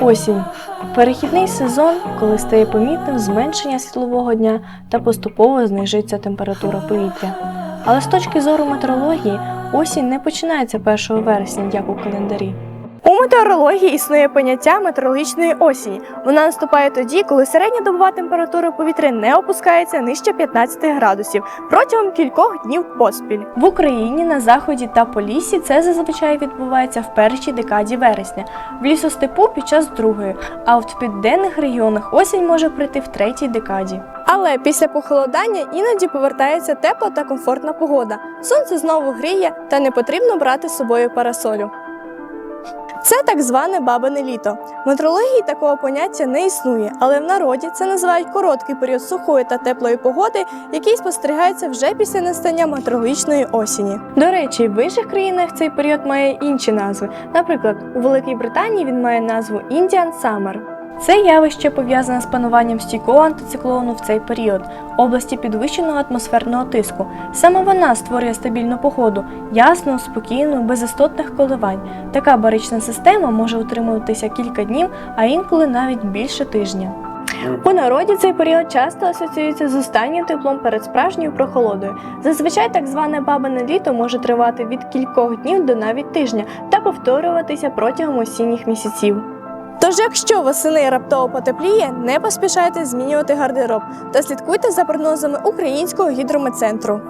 Осінь перехідний сезон, коли стає помітним зменшення світлового дня та поступово знижується температура повітря. Але з точки зору метеорології, осінь не починається 1 вересня, як у календарі. Метеорології існує поняття метеорологічної осені. Вона наступає тоді, коли середня добова температура повітря не опускається нижче 15 градусів протягом кількох днів поспіль. В Україні на заході та по лісі це зазвичай відбувається в першій декаді вересня, в лісостепу під час другої, а от в південних регіонах осінь може прийти в третій декаді. Але після похолодання іноді повертається тепла та комфортна погода. Сонце знову гріє та не потрібно брати з собою парасолю. Це так зване бабине літо. В метрології такого поняття не існує, але в народі це називають короткий період сухої та теплої погоди, який спостерігається вже після настання метрологічної осені. До речі, в інших країнах цей період має інші назви. Наприклад, у Великій Британії він має назву Indian Summer. Це явище пов'язане з пануванням стійкого антициклону в цей період, області підвищеного атмосферного тиску. Саме вона створює стабільну погоду, ясну, спокійну, без істотних коливань. Така барична система може утримуватися кілька днів, а інколи навіть більше тижня. У народі цей період часто асоціюється з останнім теплом перед справжньою прохолодою. Зазвичай так зване бабине літо може тривати від кількох днів до навіть тижня та повторюватися протягом осінніх місяців. Тож, якщо восени раптово потепліє, не поспішайте змінювати гардероб та слідкуйте за прогнозами Українського гідрометцентру.